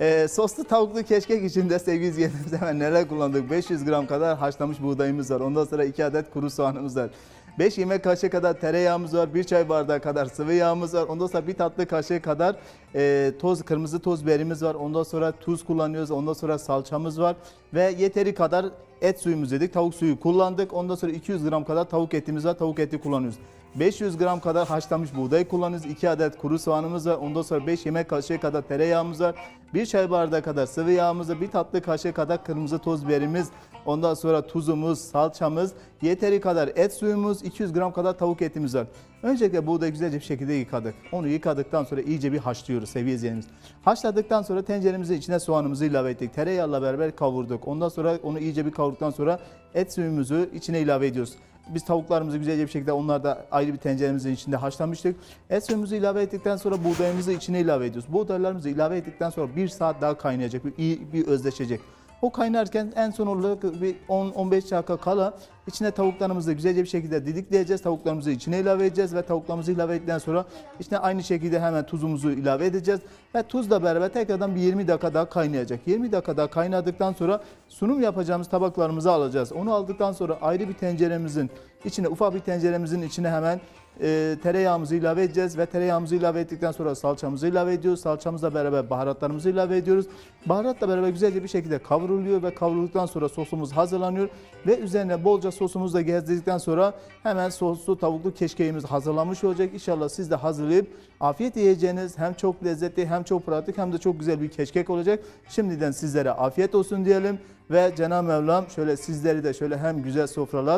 Ee, soslu tavuklu keşkek içinde sevgili izleyicilerimiz hemen neler kullandık? 500 gram kadar haşlanmış buğdayımız var. Ondan sonra 2 adet kuru soğanımız var. 5 yemek kaşığı kadar tereyağımız var. 1 çay bardağı kadar sıvı yağımız var. Ondan sonra bir tatlı kaşığı kadar e, toz kırmızı toz biberimiz var. Ondan sonra tuz kullanıyoruz. Ondan sonra salçamız var. Ve yeteri kadar et suyumuz dedik. Tavuk suyu kullandık. Ondan sonra 200 gram kadar tavuk etimiz var. Tavuk eti kullanıyoruz. 500 gram kadar haşlanmış buğday kullanıyoruz. 2 adet kuru soğanımız var. Ondan sonra 5 yemek kaşığı kadar tereyağımız var. 1 çay bardağı kadar sıvı yağımız var. 1 tatlı kaşığı kadar kırmızı toz biberimiz. Ondan sonra tuzumuz, salçamız, yeteri kadar et suyumuz, 200 gram kadar tavuk etimiz var. Öncelikle buğdayı güzelce bir şekilde yıkadık. Onu yıkadıktan sonra iyice bir haşlıyoruz sevgili izleyenimiz. Haşladıktan sonra tenceremizin içine soğanımızı ilave ettik. Tereyağıyla beraber kavurduk. Ondan sonra onu iyice bir kavurduktan sonra et suyumuzu içine ilave ediyoruz. Biz tavuklarımızı güzelce bir şekilde onlar da ayrı bir tenceremizin içinde haşlamıştık. Et suyumuzu ilave ettikten sonra buğdayımızı içine ilave ediyoruz. Buğdaylarımızı ilave ettikten sonra bir saat daha kaynayacak, bir, iyi bir özleşecek. O kaynarken en son olarak bir 10-15 dakika kala içine tavuklarımızı güzelce bir şekilde didikleyeceğiz. Tavuklarımızı içine ilave edeceğiz ve tavuklarımızı ilave ettikten sonra içine aynı şekilde hemen tuzumuzu ilave edeceğiz. Ve tuzla beraber tekrardan bir 20 dakika daha kaynayacak. 20 dakika daha kaynadıktan sonra sunum yapacağımız tabaklarımızı alacağız. Onu aldıktan sonra ayrı bir tenceremizin içine ufak bir tenceremizin içine hemen e, tereyağımızı ilave edeceğiz ve tereyağımızı ilave ettikten sonra salçamızı ilave ediyoruz. Salçamızla beraber baharatlarımızı ilave ediyoruz. Baharatla beraber güzelce bir şekilde kavruluyor ve kavrulduktan sonra sosumuz hazırlanıyor ve üzerine bolca sosumuzu da gezdirdikten sonra hemen soslu tavuklu keşkeğimiz hazırlanmış olacak. İnşallah siz de hazırlayıp afiyet yiyeceğiniz hem çok lezzetli hem çok pratik hem de çok güzel bir keşkek olacak. Şimdiden sizlere afiyet olsun diyelim ve Cenab-ı Mevlam şöyle sizleri de şöyle hem güzel sofralar